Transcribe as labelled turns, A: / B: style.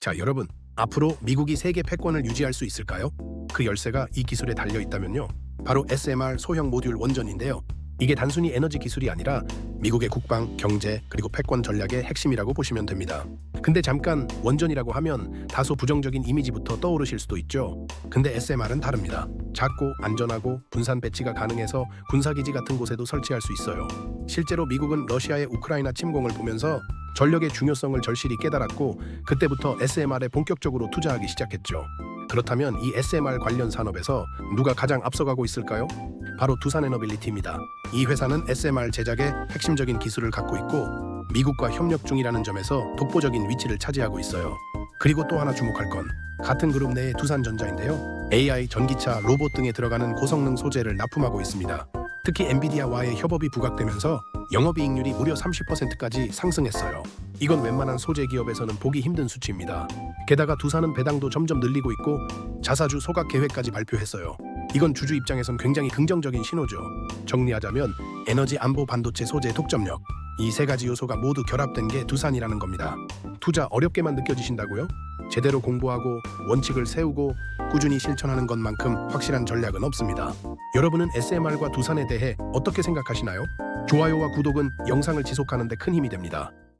A: 자, 여러분. 앞으로 미국이 세계 패권을 유지할 수 있을까요? 그 열쇠가 이 기술에 달려 있다면요. 바로 SMR 소형 모듈 원전인데요. 이게 단순히 에너지 기술이 아니라 미국의 국방, 경제, 그리고 패권 전략의 핵심이라고 보시면 됩니다. 근데 잠깐 원전이라고 하면 다소 부정적인 이미지부터 떠오르실 수도 있죠. 근데 SMR은 다릅니다. 작고 안전하고 분산 배치가 가능해서 군사기지 같은 곳에도 설치할 수 있어요. 실제로 미국은 러시아의 우크라이나 침공을 보면서 전력의 중요성을 절실히 깨달았고 그때부터 SMR에 본격적으로 투자하기 시작했죠. 그렇다면 이 SMR 관련 산업에서 누가 가장 앞서가고 있을까요? 바로 두산에너빌리티입니다. 이 회사는 SMR 제작에 핵심적인 기술을 갖고 있고 미국과 협력 중이라는 점에서 독보적인 위치를 차지하고 있어요. 그리고 또 하나 주목할 건 같은 그룹 내의 두산전자인데요. AI, 전기차, 로봇 등에 들어가는 고성능 소재를 납품하고 있습니다. 특히 엔비디아와의 협업이 부각되면서 영업이익률이 무려 30%까지 상승했어요. 이건 웬만한 소재 기업에서는 보기 힘든 수치입니다. 게다가 두산은 배당도 점점 늘리고 있고 자사주 소각 계획까지 발표했어요. 이건 주주 입장에선 굉장히 긍정적인 신호죠. 정리하자면 에너지 안보 반도체 소재 독점력 이 세 가지 요소가 모두 결합된 게 두산이라는 겁니다. 투자 어렵게만 느껴지신다고요? 제대로 공부하고 원칙을 세우고 꾸준히 실천하는 것만큼 확실한 전략은 없습니다. 여러분은 SMR과 두산에 대해 어떻게 생각하시나요? 좋아요와 구독은 영상을 지속하는 데 큰 힘이 됩니다.